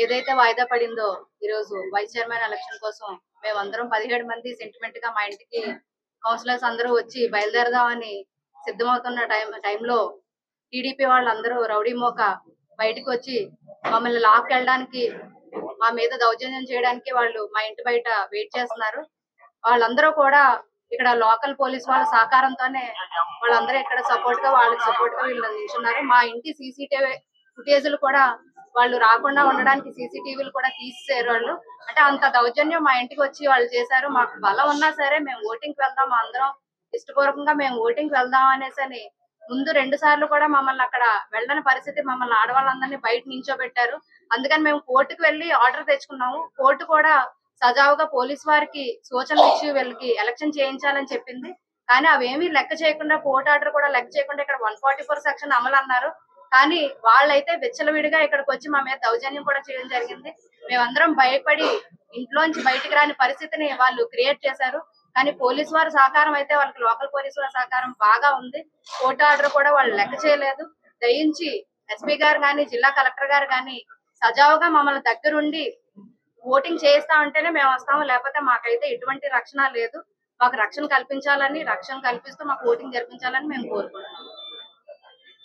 ఏదైతే వాయిదా పడిందో ఈరోజు వైస్ చైర్మన్ ఎలక్షన్ కోసం మేమందరం పదిహేడు మంది సెంటిమెంట్గా మా ఇంటికి కౌన్సిలర్స్ అందరూ వచ్చి బయలుదేరదామని సిద్ధమవుతున్న టైం టైంలో టీడీపీ వాళ్ళందరూ రౌడీ మోక బయటకు వచ్చి మమ్మల్ని లాక్కెళ్ళడానికి మా మీద దౌర్జన్యం చేయడానికి వాళ్ళు మా ఇంటి బయట వెయిట్ చేస్తున్నారు. వాళ్ళందరూ కూడా ఇక్కడ లోకల్ పోలీస్ వాళ్ళ సహకారంతోనే వాళ్ళందరూ ఇక్కడ సపోర్ట్గా వాళ్ళకి సపోర్ట్గా వీళ్ళు నిల్చున్నారు. మా ఇంటి సీసీటీవీ ఫుటేజ్లు కూడా వాళ్ళు రాకుండా ఉండడానికి సీసీటీవీలు కూడా తీసేసారు వాళ్ళు. అంటే అంత దౌర్జన్యం మా ఇంటికి వచ్చి వాళ్ళు చేశారు. మాకు బలం ఉన్నా సరే మేము ఓటింగ్కి వెళ్దాం అందరం ఇష్టపూర్వకంగా మేము ఓటింగ్కి వెళ్దాం అనేసి అని ముందు రెండు సార్లు కూడా మమ్మల్ని అక్కడ వెళ్ళని పరిస్థితి మమ్మల్ని ఆడవాళ్ళందరినీ బయట నించోబెట్టారు. అందుకని మేము కోర్టుకు వెళ్ళి ఆర్డర్ తెచ్చుకున్నాము. కోర్టు కూడా సజావుగా పోలీస్ వారికి సూచనలు ఇచ్చి వీళ్ళకి ఎలక్షన్ చేయించాలని చెప్పింది. కానీ అవేమీ లెక్క చేయకుండా కోర్టు ఆర్డర్ కూడా లెక్క చేయకుండా ఇక్కడ వన్ ఫార్టీ ఫోర్ సెక్షన్ అమలు అన్నారు. కానీ వాళ్ళైతే విచ్చలవిడిగా ఇక్కడికి వచ్చి మా మీద దౌర్జన్యం కూడా చేయడం జరిగింది. మేమందరం భయపడి ఇంట్లోంచి బయటికి రాని పరిస్థితిని వాళ్ళు క్రియేట్ చేశారు. కానీ పోలీస్ వారి సహకారం అయితే వాళ్ళకి లోకల్ పోలీస్ వారి సహకారం బాగా ఉంది. కోర్టు ఆర్డర్ కూడా వాళ్ళు లెక్క చేయలేదు. దయించి ఎస్పీ గారు కానీ జిల్లా కలెక్టర్ గారు కానీ సజావుగా మమ్మల్ని దగ్గరుండి ఓటింగ్ చేయిస్తా ఉంటేనే మేము వస్తాము. లేకపోతే మాకైతే ఎటువంటి రక్షణ లేదు. మాకు రక్షణ కల్పించాలని రక్షణ కల్పిస్తూ మాకు ఓటింగ్ జరిపించాలని మేము కోరుకుంటున్నాం.